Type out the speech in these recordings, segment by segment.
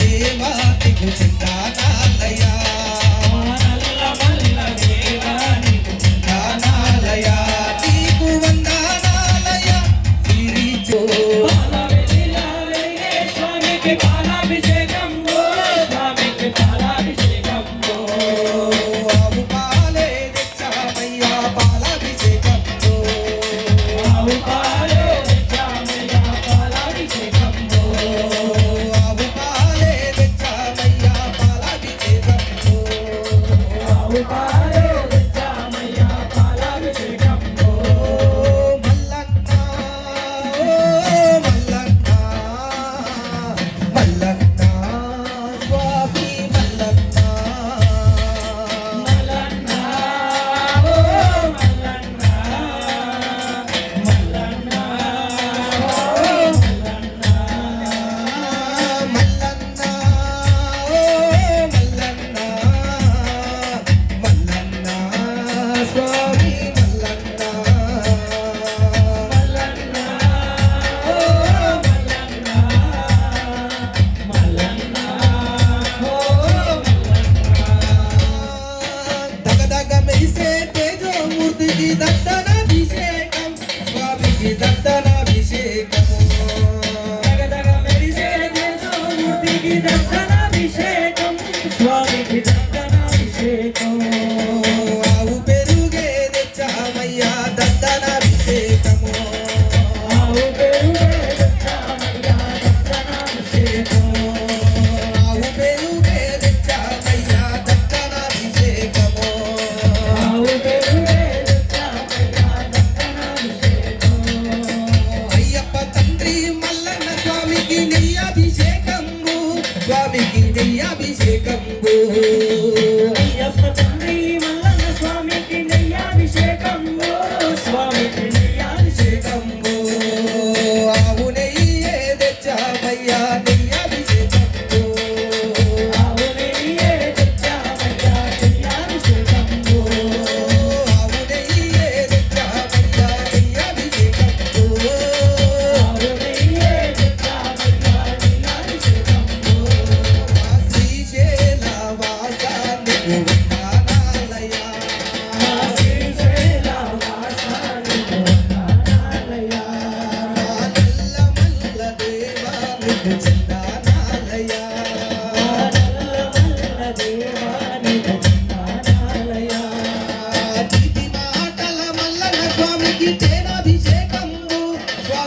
దేవా నీకు చింతానాలయా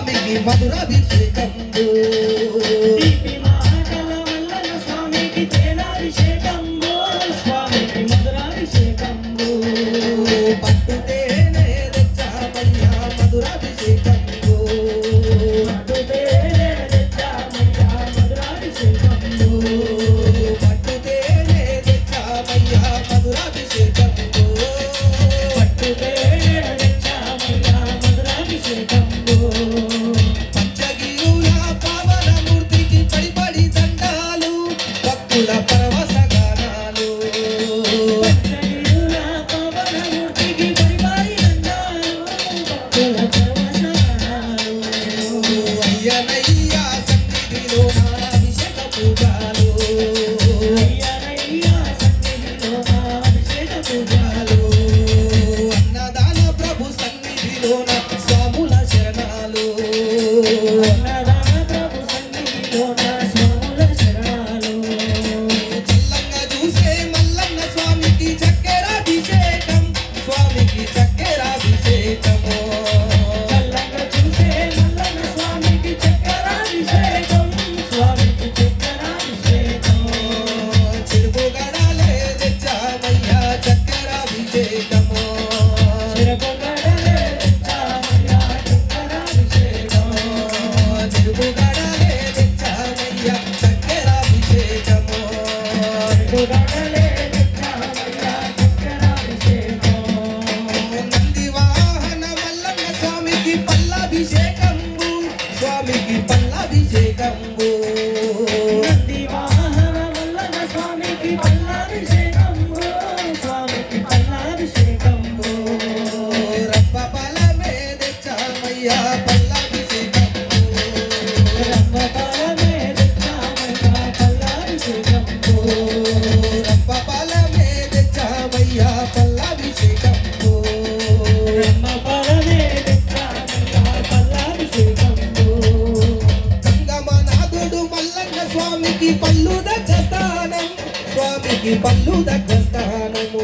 ಿಗೆ ಮಧುರ ಬಿಸಿ ಕಂಡು స్వామికి పళ్ళు దగ్గ స్థానం స్వామికి పళ్ళు దగ్గ స్థానము